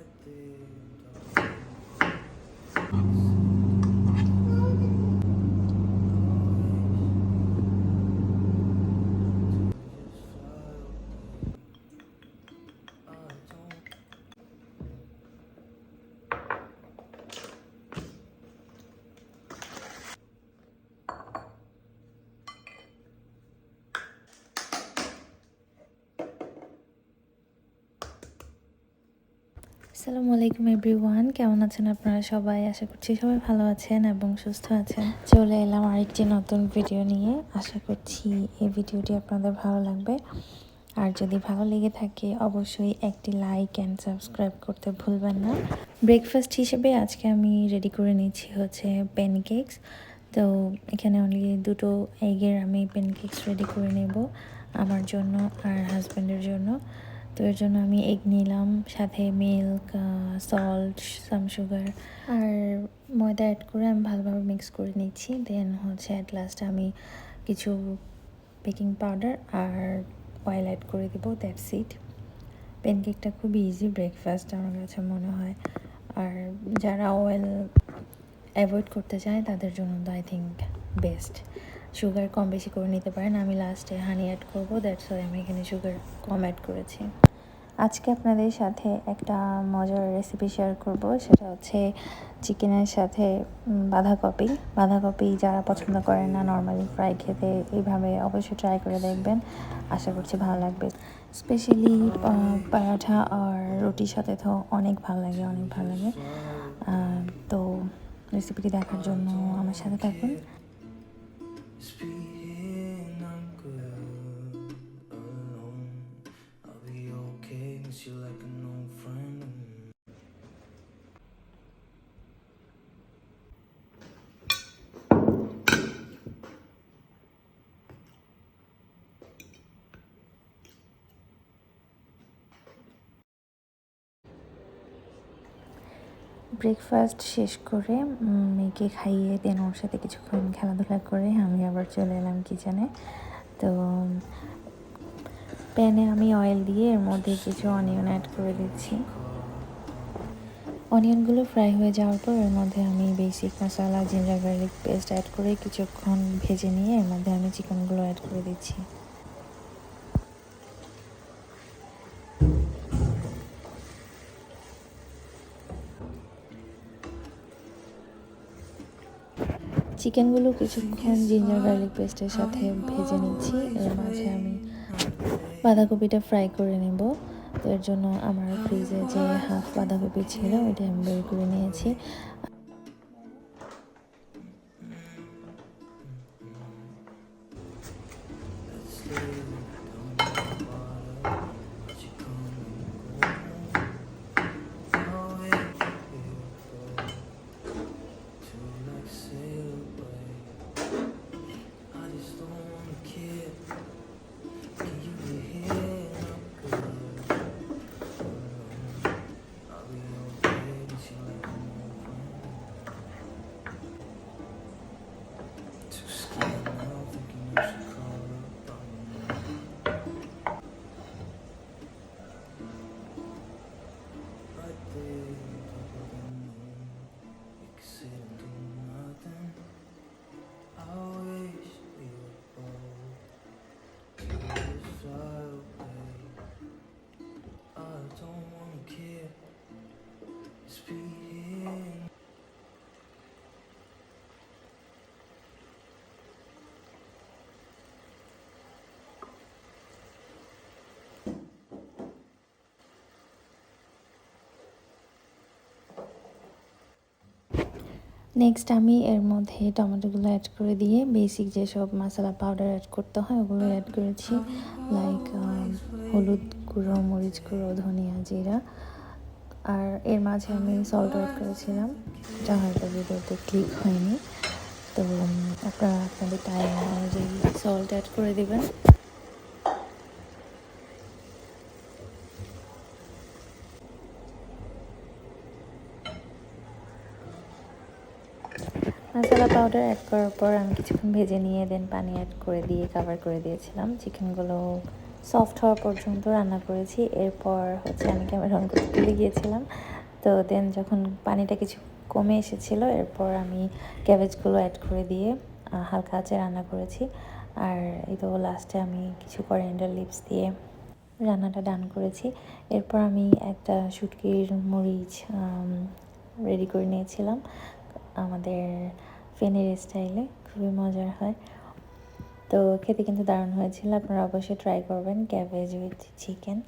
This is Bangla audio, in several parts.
The. আসসালামু আলাইকুম এভরিওয়ান, কেমন আছেন আপনারা সবাই? আশা করছি সবাই ভালো আছেন এবং সুস্থ আছেন। চলে এলাম আরেকটি নতুন ভিডিও নিয়ে। আশা করছি এই ভিডিওটি আপনাদের ভালো লাগবে। আর যদি ভালো লেগে থাকে, অবশ্যই একটি লাইক অ্যান্ড সাবস্ক্রাইব করতে ভুলবেন না। ব্রেকফাস্ট হিসেবে আজকে আমি রেডি করে নিচ্ছি হচ্ছে প্যানকেকস তো এখানে অনলি দুটো এগের আমি প্যানকেকস রেডি করে নেব, আমার জন্য আর হাজব্যান্ডের জন্য। তো এর জন্য আমি এগ নিলাম, সাথে মিল্ক সল্ট সাম সুগার আর ময়দা অ্যাড করে আমি ভালোভাবে মিক্স করে নিচ্ছি। দেন হচ্ছে অ্যাট লাস্ট আমি কিছু বেকিং পাউডার আর অয়েল অ্যাড করে দেবো দ্যাটস ইট প্যানকেকটা খুব ইজি ব্রেকফাস্ট আমার কাছে মনে হয়। আর যারা অয়েল অ্যাভয়েড করতে চায় তাদের জন্য তো আই থিঙ্ক বেস্ট সুগার কম বেশি করে নিতে পারেন, আমি লাস্টে হানি অ্যাড করব দ্যাটস ওয়াই আমি এখানে সুগার কম অ্যাড করেছি। আজকে আপনাদের সাথে একটা মজার রেসিপি শেয়ার করব, সেটা হচ্ছে চিকেনের সাথে বাঁধাকপি। বাঁধাকপি যারা পছন্দ করেন না নর্মালি ফ্রাই খেতে এইভাবে অবশ্যই ট্রাই করে দেখবেন, আশা করছি ভালো লাগবে। স্পেশালি পরাঠা আর রুটির সাথে তো অনেক ভালো লাগে, অনেক ভালো লাগে। তো রেসিপিটি দেখার জন্য আমার সাথে থাকুন। Speak. ব্রেকফাস্ট শেষ করে মেয়েকে খাইয়ে দেন ওর সাথে কিছুক্ষণ খেলাধুলা করে, আমি আবার চলে এলাম কিচেনে তো প্যানে আমি অয়েল দিয়ে এর মধ্যে কিছু অনিয়ন অ্যাড করে দিচ্ছি। অনিয়নগুলো ফ্রাই হয়ে যাওয়ার পর এর মধ্যে আমি বেসিক মশলা জিঞ্জার গার্লিক পেস্ট অ্যাড করে কিছুক্ষণ ভেজে নিয়ে এর মধ্যে আমি চিকেনগুলো অ্যাড করে দিচ্ছি। চিকেনগুলো কিছুক্ষণ জিঞ্জার গার্লিক পেস্টের সাথে ভেজে নিচ্ছি। এর মাঝে আমি বাঁধাকপিটা ফ্রাই করে নেব। তো এর জন্য আমার ফ্রিজে যে হাফ বাঁধাকপি ছিল, ওইটা আমি বের করে নিয়েছি। নেক্সট আমি এর মধ্যে টমেটোগুলো অ্যাড করে দিয়ে বেসিক যেসব মশলা পাউডার অ্যাড করতে হয়, ওগুলো অ্যাড করেছি লাইক হলুদ গুঁড়ো, মরিচ গুঁড়ো, ধনিয়া জিরা। আর এর মাঝে আমি সল্ট অ্যাড করেছিলাম। যা হয়তো ভিডিওতে ক্লিক হয়নি। তো আপনারা আপনাদের টাইম অনুযায়ী সল্ট অ্যাড করে দেবেন। মশলা পাউডার অ্যাড করার পর আমি কিছুক্ষণ ভেজে নিয়ে দেন পানি অ্যাড করে দিয়ে কাভার করে দিয়েছিলাম। চিকেনগুলো সফট হওয়া পর্যন্ত রান্না করেছি। এরপর হচ্ছে আমি ক্যামেরা অন করতে ভুলে গিয়েছিলাম। তো দেন যখন পানিটা কিছু কমে এসেছিল, এরপর আমি ক্যাবেজগুলো অ্যাড করে দিয়ে হালকা আঁচে রান্না করেছি। আর এই তো লাস্টে আমি কিছু করিয়েন্ডার লিপস দিয়ে রান্নাটা ডান করেছি। এরপর আমি একটা শুটকির মরিচ রেডি করে নিয়েছিলাম। আমাদের ফেনের স্টাইলে খুবই মজার হয়। তো খেতে কিন্তু দারুণ হয়েছিল। আপনারা অবশ্যই ট্রাই করবেন ক্যাবেজ উইথ চিকেন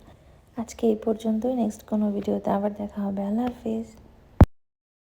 আজকে এই পর্যন্তই। নেক্সট কোনো ভিডিওতে আবার দেখা হবে। আল্লাহ হাফিজ।